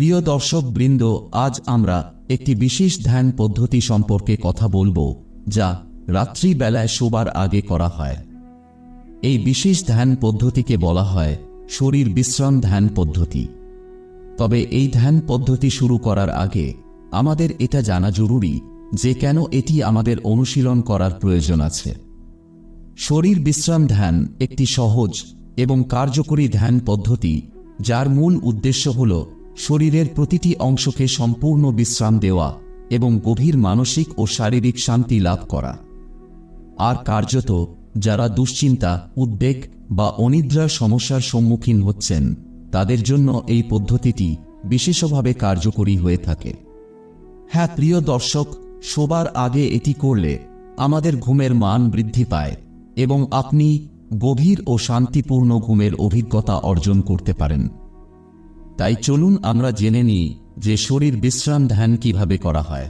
প্রিয় দর্শক বৃন্দ, আজ আমরা একটি বিশেষ ধ্যান পদ্ধতি সম্পর্কে কথা বলব, যা রাত্রিবেলায় শোবার আগে করা হয়। এই বিশেষ ধ্যান পদ্ধতিকে বলা হয় শরীর বিশ্রাম ধ্যান পদ্ধতি। তবে এই ধ্যান পদ্ধতি শুরু করার আগে আমাদের এটা জানা জরুরি যে কেন এটি আমাদের অনুশীলন করার প্রয়োজন আছে। শরীর বিশ্রাম ধ্যান একটি সহজ এবং কার্যকরী ধ্যান পদ্ধতি, যার মূল উদ্দেশ্য হল শরীরের প্রতিটি অংশকে সম্পূর্ণ বিশ্রাম দেওয়া এবং গভীর মানসিক ও শারীরিক শান্তি লাভ করা। আর কার্যত যারা দুশ্চিন্তা, উদ্বেগ বা অনিদ্রার সমস্যার সম্মুখীন হচ্ছেন, তাদের জন্য এই পদ্ধতিটি বিশেষভাবে কার্যকরী হয়ে থাকে। হ্যাঁ প্রিয় দর্শক, শোবার আগে এটি করলে আমাদের ঘুমের মান বৃদ্ধি পায় এবং আপনি গভীর ও শান্তিপূর্ণ ঘুমের অভিজ্ঞতা অর্জন করতে পারেন। তাই চলুন আমরা জেনে নিই যে শরীর বিশ্রাম ধ্যান কীভাবে করা হয়।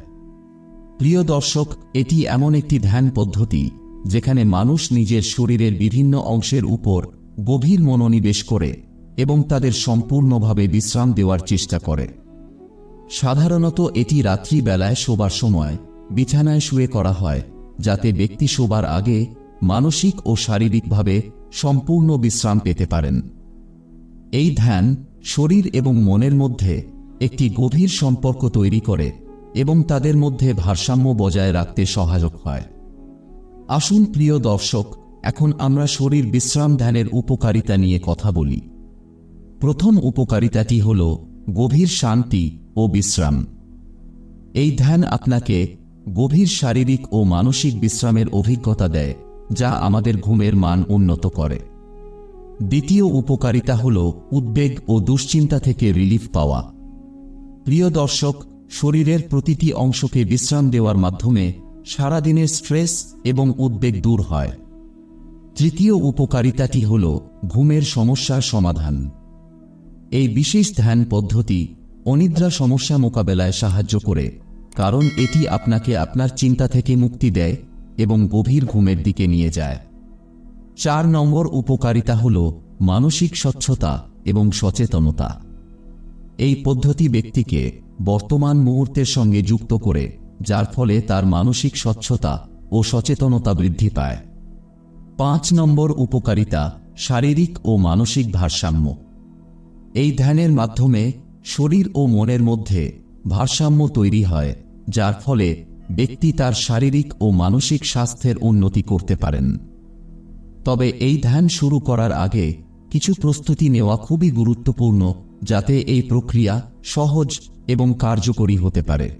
প্রিয় দর্শক, এটি এমন একটি ধ্যান পদ্ধতি যেখানে মানুষ নিজের শরীরের বিভিন্ন অংশের উপর গভীর মনোনিবেশ করে এবং তাদের সম্পূর্ণভাবে বিশ্রাম দেওয়ার চেষ্টা করে। সাধারণত এটি রাত্রিবেলায় শোবার সময় বিছানায় শুয়ে করা হয়, যাতে ব্যক্তি শোবার আগে মানসিক ও শারীরিকভাবে সম্পূর্ণ বিশ্রাম পেতে পারেন। এই ধ্যান শরীর এবং মনের মধ্যে একটি গভীর সম্পর্ক তৈরি করে এবং তাদের মধ্যে ভারসাম্য বজায় রাখতে সহায়ক হয়। আসুন প্রিয় দর্শক, এখন আমরা শরীর বিশ্রাম ধ্যানের উপকারিতা নিয়ে কথা বলি। প্রথম উপকারিতাটি হল গভীর শান্তি ও বিশ্রাম। এই ধ্যান আপনাকে গভীর শারীরিক ও মানসিক বিশ্রামের অভিজ্ঞতা দেয়, যা আমাদের ঘুমের মান উন্নত করে। দ্বিতীয় উপকারিতা হল উদ্বেগ ও দুশ্চিন্তা থেকে রিলিফ পাওয়া। প্রিয় দর্শক, শরীরের প্রতিটি অংশকে বিশ্রাম দেওয়ার মাধ্যমে সারাদিনের স্ট্রেস এবং উদ্বেগ দূর হয়। তৃতীয় উপকারিতাটি হল ঘুমের সমস্যার সমাধান। এই বিশেষ ধ্যান পদ্ধতি অনিদ্রা সমস্যা মোকাবেলায় সাহায্য করে, কারণ এটি আপনাকে আপনার চিন্তা থেকে মুক্তি দেয় এবং গভীর ঘুমের দিকে নিয়ে যায়। চার নম্বর উপকারিতা হল মানসিক স্বচ্ছতা এবং সচেতনতা। এই পদ্ধতি ব্যক্তিকে বর্তমান মুহূর্তের সঙ্গে যুক্ত করে, যার ফলে তার মানসিক স্বচ্ছতা ও সচেতনতা বৃদ্ধি পায়। পাঁচ নম্বর উপকারিতা শারীরিক ও মানসিক ভারসাম্য। এই ধ্যানের মাধ্যমে শরীর ও মনের মধ্যে ভারসাম্য তৈরি হয়, যার ফলে ব্যক্তি তার শারীরিক ও মানসিক স্বাস্থ্যের উন্নতি করতে পারেন। তবে এই ধ্যান শুরু করার আগে কিছু প্রস্তুতি নেওয়া খুবই গুরুত্বপূর্ণ যাতে এই প্রক্রিয়া সহজ এবং কার্যকরী হতে পারে।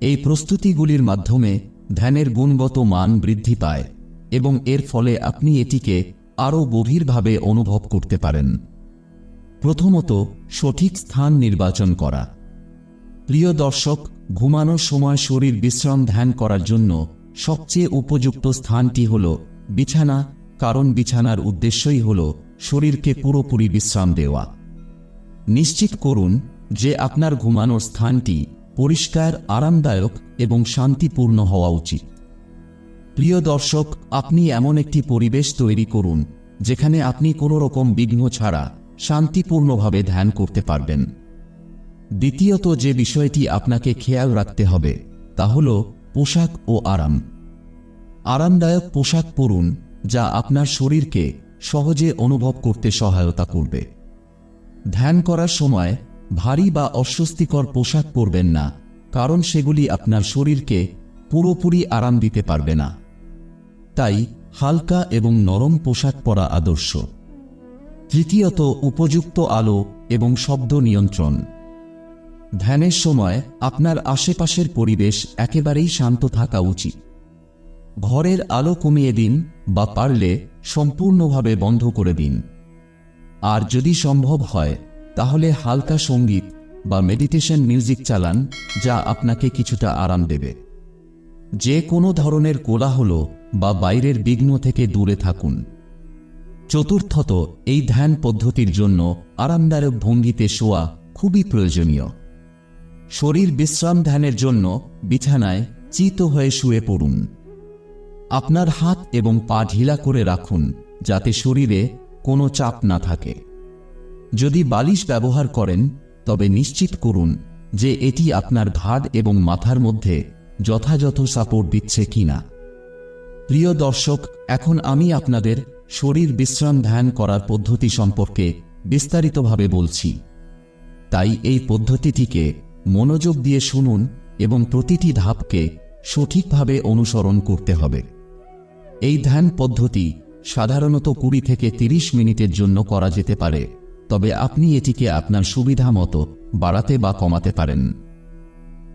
এই প্রস্তুতিগুলির মাধ্যমে ধ্যানের গুণগত মান বৃদ্ধি পায় এবং এর ফলে আপনি এটিকে আরও গভীরভাবে অনুভব করতে পারেন। প্রথমত, সঠিক স্থান নির্বাচন করা। প্রিয় দর্শক, ঘুমানোর সময় শরীর বিশ্রাম ধ্যান করার জন্য সবচেয়ে উপযুক্ত স্থানটি হল বিছানা কারণ বিছানার উদ্দেশ্যই হল শরীরকে পুরোপুরি বিশ্রাম দেওয়া। নিশ্চিত করুন যে আপনার ঘুমানোর স্থানটি পরিষ্কার, আরামদায়ক এবং শান্তিপূর্ণ হওয়া উচিত। প্রিয় দর্শক, আপনি এমন একটি পরিবেশ তৈরি করুন, যেখানে আপনি কোনো রকম বিঘ্ন ছাড়া শান্তিপূর্ণভাবে ধ্যান করতে পারবেন। দ্বিতীয়ত যে বিষয়টি আপনাকে খেয়াল রাখতে হবে, তা হল পোশাক ও আরাম। আরামদায়ক পোশাক পরুন যা আপনার শরীরকে সহজে অনুভব করতে সহায়তা করবে। ধ্যান করার সময় ভারী বা অস্বস্তিকর পোশাক পরবেন না, কারণ সেগুলি আপনার শরীরকে পুরোপুরি আরাম দিতে পারবে না। তাই হালকা এবং নরম পোশাক পরা আদর্শ। তৃতীয়ত, উপযুক্ত আলো এবং শব্দ নিয়ন্ত্রণ। ধ্যানের সময় আপনার আশেপাশের পরিবেশ একেবারেই শান্ত থাকা উচিত। ঘরের আলো কমিয়ে দিন বা পারলে সম্পূর্ণভাবে বন্ধ করে দিন। আর যদি সম্ভব হয়, তাহলে হালকা সংগীত বা মেডিটেশন মিউজিক চালান, যা আপনাকে কিছুটা আরাম দেবে। যে কোনো ধরনের কোলাহল বা বাইরের বিঘ্ন থেকে দূরে থাকুন। চতুর্থত, এই ধ্যান পদ্ধতির জন্য আরামদায়ক ভঙ্গিতে শোয়া খুবই প্রয়োজনীয়। শরীর বিশ্রাম ধ্যানের জন্য বিছানায় চিত হয়ে শুয়ে পড়ুন। আপনার হাত এবং পা ঢিলা করে রাখুন, যাতে শরীরে কোনো চাপ না থাকে। যদি বালিশ ব্যবহার করেন, তবে নিশ্চিত করুন যে এটি আপনার ঘাড় এবং মাথার মধ্যে যথাযথ সাপোর্ট দিচ্ছে কিনা। প্রিয় দর্শক, এখন আমি আপনাদের শরীর বিশ্রাম ধ্যান করার পদ্ধতি সম্পর্কে বিস্তারিতভাবে বলছি। তাই এই পদ্ধতিটিকে মনোযোগ দিয়ে শুনুন এবং প্রতিটি ধাপকে সঠিকভাবে অনুসরণ করতে হবে। এই ধ্যান পদ্ধতি সাধারণত কুড়ি থেকে তিরিশ মিনিটের জন্য করা যেতে পারে, তবে আপনি এটিকে আপনার সুবিধা মতো বাড়াতে বা কমাতে পারেন।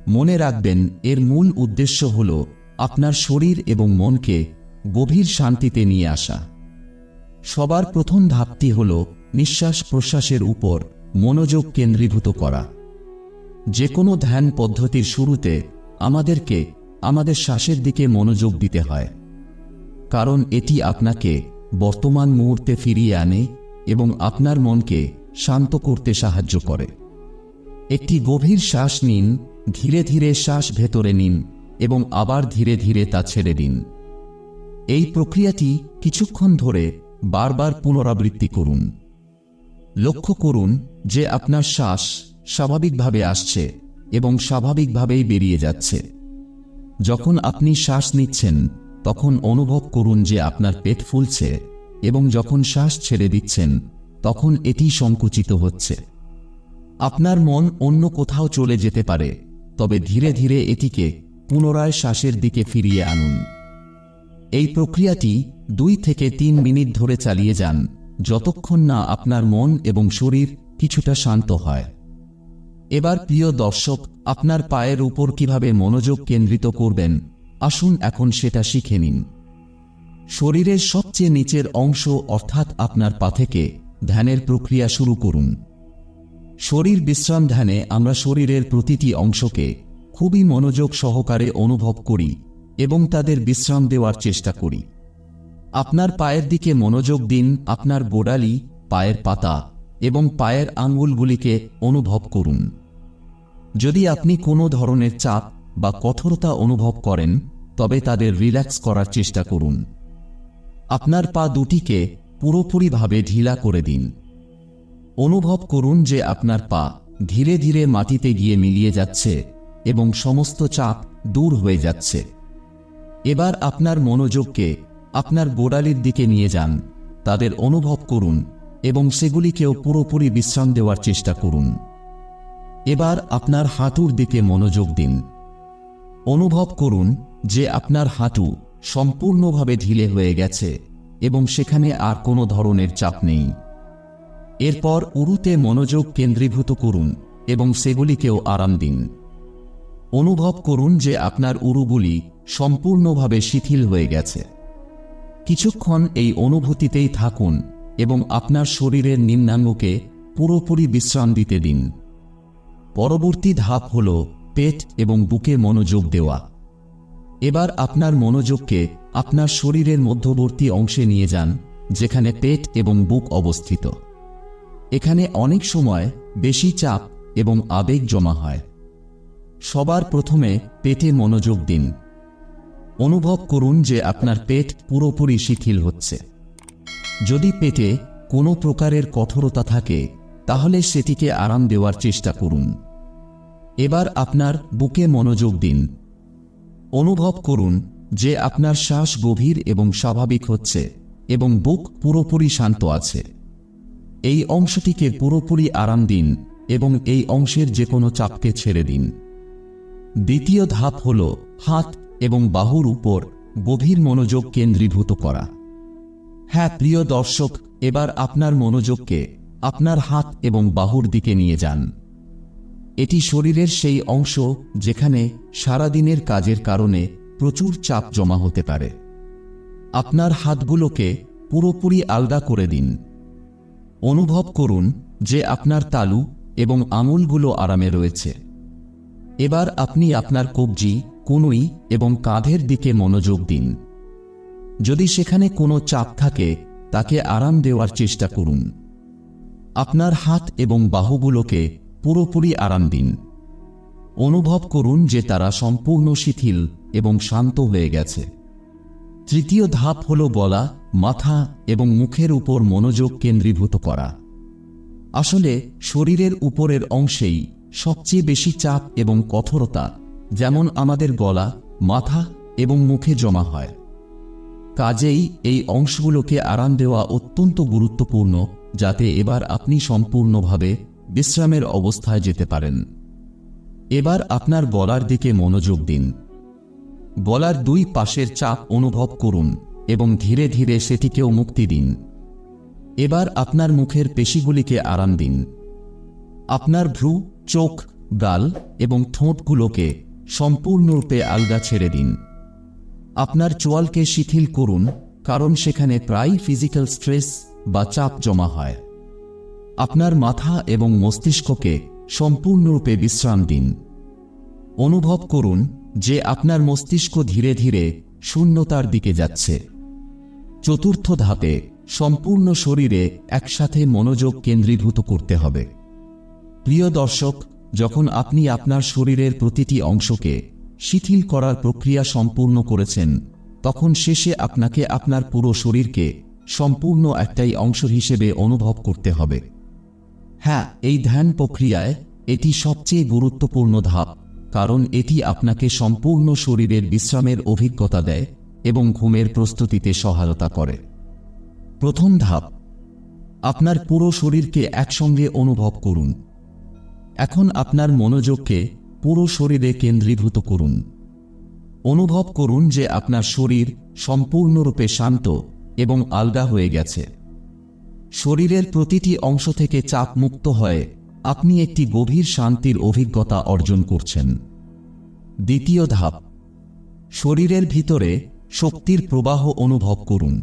মনে রাখবেন, এর মূল উদ্দেশ্য হল আপনার শরীর এবং মনকে গভীর শান্তিতে নিয়ে আসা। সবার প্রথম ধাপটি হল নিঃশ্বাস প্রশ্বাসের উপর মনোযোগ কেন্দ্রীভূত করা। যে কোনো ধ্যান পদ্ধতির শুরুতে আমাদেরকে আমাদের শ্বাসের দিকে মনোযোগ দিতে হয়। কারণ এটি আপনাকে বর্তমান মুহূর্তে ফিরিয়ে আনে এবং আপনার মনকে শান্ত করতে সাহায্য করে। একটি গভীর শ্বাস নিন, ধীরে ধীরে শ্বাস ভেতরে নিন এবং আবার ধীরে ধীরে তা ছেড়ে দিন। এই প্রক্রিয়াটি কিছুক্ষণ ধরে বারবার পুনরাবৃত্তি করুন। লক্ষ্য করুন যে আপনার শ্বাস স্বাভাবিকভাবে আসছে এবং স্বাভাবিকভাবেই বেরিয়ে যাচ্ছে। যখন আপনি শ্বাস নিচ্ছেন তখন অনুভব করুন যে আপনার পেট ফুলছে এবং যখন শ্বাস ছেড়ে দিচ্ছেন, তখন এটি সংকুচিত হচ্ছে। আপনার মন অন্য কোথাও চলে যেতে পারে, তবে ধীরে ধীরে এটিকে পুনরায় শ্বাসের দিকে ফিরিয়ে আনুন। এই প্রক্রিয়াটি দুই থেকে তিন মিনিট ধরে চালিয়ে যান, যতক্ষণ না আপনার মন এবং শরীর কিছুটা শান্ত হয়। এবার প্রিয় দর্শক, আপনার পায়ের উপর কীভাবে মনোযোগ কেন্দ্রিত করবেন আসুন এখন সেটা শিখে নিন। শরীরের সবচেয়ে নিচের অংশ অর্থাৎ আপনার পা থেকে ধ্যানের প্রক্রিয়া শুরু করুন। শরীর বিশ্রাম ধ্যানে আমরা শরীরের প্রতিটি অংশকে খুবই মনোযোগ সহকারে অনুভব করি এবং তাদের বিশ্রাম দেওয়ার চেষ্টা করি। আপনার পায়ের দিকে মনোযোগ দিন, আপনার গোড়ালি, পায়ের পাতা এবং পায়ের আঙ্গুলগুলিকে অনুভব করুন। যদি আপনি কোনো ধরনের চাপ বা কঠোরতা অনুভব করেন তবে তাদের রিল্যাক্স করার চেষ্টা করুন। আপনার পা দুটিকে পুরোপুরিভাবে ঢিলা করে দিন। অনুভব করুন যে আপনার পা ধীরে ধীরে মাটিতে গিয়ে মিলিয়ে যাচ্ছে এবং সমস্ত চাপ দূর হয়ে যাচ্ছে। এবার আপনার মনোযোগকে আপনার গোড়ালির দিকে নিয়ে যান, তাদের অনুভব করুন এবং সেগুলিকেও পুরোপুরি বিশ্রাম দেওয়ার চেষ্টা করুন। এবার আপনার হাঁটুর দিকে মনোযোগ দিন। অনুভব করুন যে আপনার হাঁটু সম্পূর্ণভাবে ঢিলে হয়ে গেছে এবং সেখানে আর কোনো ধরনের চাপ নেই। এরপর উরুতে মনোযোগ কেন্দ্রীভূত করুন এবং সেগুলিকেও আরাম দিন। অনুভব করুন যে আপনার উরুগুলি সম্পূর্ণভাবে শিথিল হয়ে গেছে। কিছুক্ষণ এই অনুভূতিতেই থাকুন এবং আপনার শরীরের নিম্নাঙ্গকে পুরোপুরি বিশ্রাম দিতে দিন। পরবর্তী ধাপ হল পেট এবং বুকে মনোযোগ দেওয়া। এবার আপনার মনোযোগকে আপনার শরীরের মধ্যবর্তী অংশে নিয়ে যান, যেখানে পেট এবং বুক অবস্থিত। এখানে অনেক সময় বেশি চাপ এবং আবেগ জমা হয়। সবার প্রথমে পেটে মনোযোগ দিন। অনুভব করুন যে আপনার পেট পুরোপুরি শিথিল হচ্ছে। যদি পেটে কোনো প্রকারের কঠোরতা থাকে, তাহলে সেটিকে আরাম দেওয়ার চেষ্টা করুন। এবার আপনার বুকে মনোযোগ দিন। অনুভব করুন যে আপনার শ্বাস গভীর এবং স্বাভাবিক হচ্ছে এবং বুক পুরোপুরি শান্ত আছে। এই অংশটিকে পুরোপুরি আরাম দিন এবং এই অংশের যে কোনো চাপকে ছেড়ে দিন। দ্বিতীয় ধাপ হল হাত এবং বাহুর উপর গভীর মনোযোগ কেন্দ্রীভূত করা। হ্যাঁ প্রিয় দর্শক, এবার আপনার মনোযোগকে আপনার হাত এবং বাহুর দিকে নিয়ে যান। এটি শরীরের সেই অংশ যেখানে সারাদিনের কাজের কারণে প্রচুর চাপ জমা হতে পারে। আপনার হাতগুলোকে পুরোপুরি আলগা করে দিন। অনুভব করুন যে আপনার তালু এবং আঙুলগুলো আরামে রয়েছে। এবার আপনি আপনার কবজি, কনুই এবং কাঁধের দিকে মনোযোগ দিন। যদি সেখানে কোনো চাপ থাকে, তাকে আরাম দেওয়ার চেষ্টা করুন। আপনার হাত এবং বাহুগুলোকে পুরোপুরি আরাম দিন অনুভব করুন যে তারা সম্পূর্ণ শিথিল এবং শান্ত হয়ে গেছে। তৃতীয় ধাপ হল গলা, মাথা এবং মুখের উপর মনোযোগ কেন্দ্রীভূত করা। আসলে শরীরের উপরের অংশেই সবচেয়ে বেশি চাপ এবং কঠোরতা যেমন আমাদের গলা, মাথা এবং মুখে জমা হয়। কাজেই এই অংশগুলোকে আরাম দেওয়া অত্যন্ত গুরুত্বপূর্ণ যাতে এবার আপনি সম্পূর্ণভাবে বিশ্রামের অবস্থায় যেতে পারেন। এবার আপনার গলার দিকে মনোযোগ দিন। গলার দুই পাশের চাপ অনুভব করুন এবং ধীরে ধীরে সেটিকেও মুক্তি দিন। এবার আপনার মুখের পেশিগুলিকে আরাম দিন। আপনার ভ্রু, চোখ, গাল এবং ঠোঁটগুলোকে সম্পূর্ণরূপে আলগা ছেড়ে দিন। আপনার চোয়ালকে শিথিল করুন, কারণ সেখানে প্রায় ফিজিক্যাল স্ট্রেস বা চাপ জমা হয়। আপনার মাথা এবং মস্তিষ্ককে সম্পূর্ণরূপে বিশ্রাম দিন। অনুভব করুন যে আপনার মস্তিষ্ক ধীরে ধীরে শূন্যতার দিকে যাচ্ছে। চতুর্থ ধাপে সম্পূর্ণ শরীরে একসাথে মনোযোগ কেন্দ্রীভূত করতে হবে। প্রিয় দর্শক, যখন আপনি আপনার শরীরের প্রতিটি অংশকে শিথিল করার প্রক্রিয়া সম্পূর্ণ করেছেন, তখন শেষে আপনাকে আপনার পুরো শরীরকে সম্পূর্ণ একটাই অংশ হিসেবে অনুভব করতে হবে। হ্যাঁ এই ধ্যান প্রক্রিয়ায় এটি সবচেয়ে গুরুত্বপূর্ণ ধাপ, কারণ এটি আপনাকে সম্পূর্ণ শরীরের বিশ্রামের অভিজ্ঞতা দেয় এবং ঘুমের প্রস্তুতিতে সহায়তা করে। প্রথম ধাপ, আপনার পুরো শরীরকে একসঙ্গে অনুভব করুন। এখন আপনার মনোযোগকে পুরো শরীরে কেন্দ্রীভূত করুন। অনুভব করুন যে আপনার শরীর সম্পূর্ণরূপে শান্ত এবং আলগা হয়ে গেছে। শরীরের প্রতিটি অংশ থেকে চাপ মুক্ত হয়ে। আপনি একটি গভীর শান্তির অভিজ্ঞতা অর্জন করছেন। দ্বিতীয় ধাপ, শরীরের ভিতরে শক্তির প্রবাহ অনুভব করুন।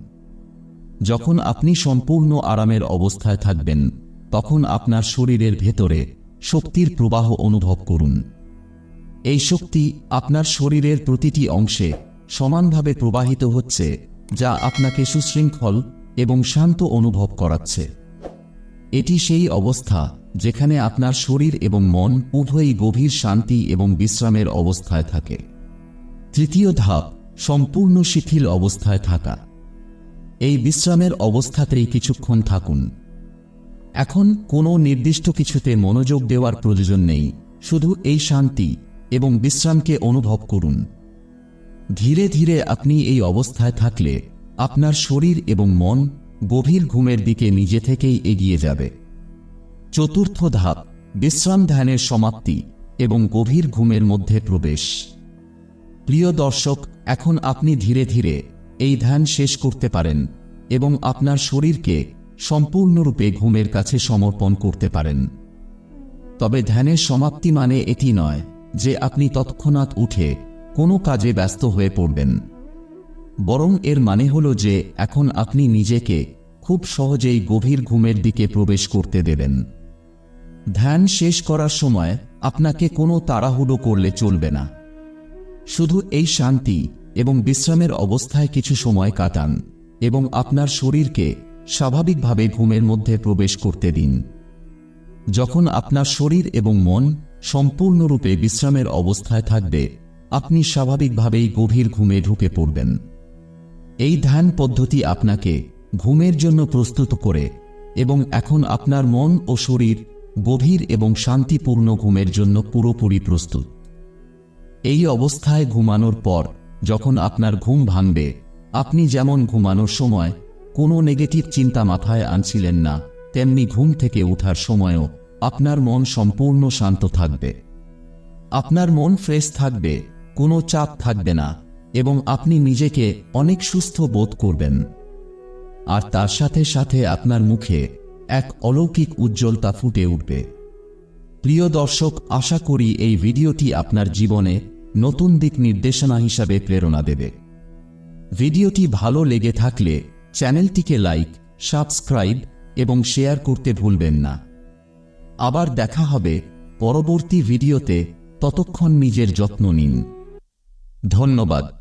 যখন আপনি সম্পূর্ণ আরামের অবস্থায় থাকবেন, তখন আপনার শরীরের ভেতরে শক্তির প্রবাহ অনুভব করুন। এই শক্তি আপনার শরীরের প্রতিটি অংশে সমানভাবে প্রবাহিত হচ্ছে, যা আপনাকে সুশৃঙ্খল এবং শান্ত অনুভব করাচ্ছে। এটি সেই অবস্থা যেখানে আপনার শরীর এবং মন উভয়ই গভীর শান্তি এবং বিশ্রামের অবস্থায় থাকে। তৃতীয় ধাপ, সম্পূর্ণ শিথিল অবস্থায় থাকা। এই বিশ্রামের অবস্থাতেই কিছুক্ষণ থাকুন। এখন কোনো নির্দিষ্ট কিছুতে মনোযোগ দেওয়ার প্রয়োজন নেই, শুধু এই শান্তি এবং বিশ্রামকে অনুভব করুন। ধীরে ধীরে আপনি এই অবস্থায় থাকলে আপনার শরীর এবং মন গভীর ঘুমের দিকে নিজে থেকেই এগিয়ে যাবে। চতুর্থ ধাপ, বিশ্রাম ধ্যানের সমাপ্তি এবং গভীর ঘুমের মধ্যে প্রবেশ। প্রিয় দর্শক, এখন আপনি ধীরে ধীরে এই ধ্যান শেষ করতে পারেন এবং আপনার শরীরকে সম্পূর্ণরূপে ঘুমের কাছে সমর্পণ করতে পারেন। তবে ধ্যানের সমাপ্তি মানে এটি নয় যে আপনি তৎক্ষণাৎ উঠে কোনো কাজে ব্যস্ত হয়ে পড়বেন। বরং এর মানে হল যে এখন আপনি নিজেকে খুব সহজেই গভীর ঘুমের দিকে প্রবেশ করতে দেবেন। ধ্যান শেষ করার সময় আপনাকে কোনো তাড়াহুড়ো করলে চলবে না। শুধু এই শান্তি এবং বিশ্রামের অবস্থায় কিছু সময় কাটান এবং আপনার শরীরকে স্বাভাবিকভাবে ঘুমের মধ্যে প্রবেশ করতে দিন। যখন আপনার শরীর এবং মন সম্পূর্ণরূপে বিশ্রামের অবস্থায় থাকবে, আপনি স্বাভাবিকভাবেই গভীর ঘুমে ঢুকে পড়বেন। এই ধ্যান পদ্ধতি আপনাকে ঘুমের জন্য প্রস্তুত করে এবং এখন আপনার মন ও শরীর গভীর এবং শান্তিপূর্ণ ঘুমের জন্য পুরোপুরি প্রস্তুত। এই অবস্থায় ঘুমানোর পর যখন আপনার ঘুম ভাঙবে, আপনি যেমন ঘুমানোর সময় কোনো নেগেটিভ চিন্তা মাথায় আনছিলেন না, তেমনি ঘুম থেকে ওঠার সময়ও আপনার মন সম্পূর্ণ শান্ত থাকবে। আপনার মন ফ্রেশ থাকবে, কোনো চাপ থাকবে না। এবং আপনি নিজেকে অনেক সুস্থ বোধ করবেন। আর তার সাথে সাথে আপনার মুখে এক অলৌকিক উজ্জ্বলতা ফুটে উঠবে। প্রিয় দর্শক, আশা করি এই ভিডিওটি আপনার জীবনে নতুন দিক নির্দেশনা হিসাবে প্রেরণা দেবে। ভিডিওটি ভালো লেগে থাকলে চ্যানেলটিকে লাইক, সাবস্ক্রাইব এবং শেয়ার করতে ভুলবেন না। আবার দেখা হবে পরবর্তী ভিডিওতে, ততক্ষণ নিজের যত্ন নিন। ধন্যবাদ।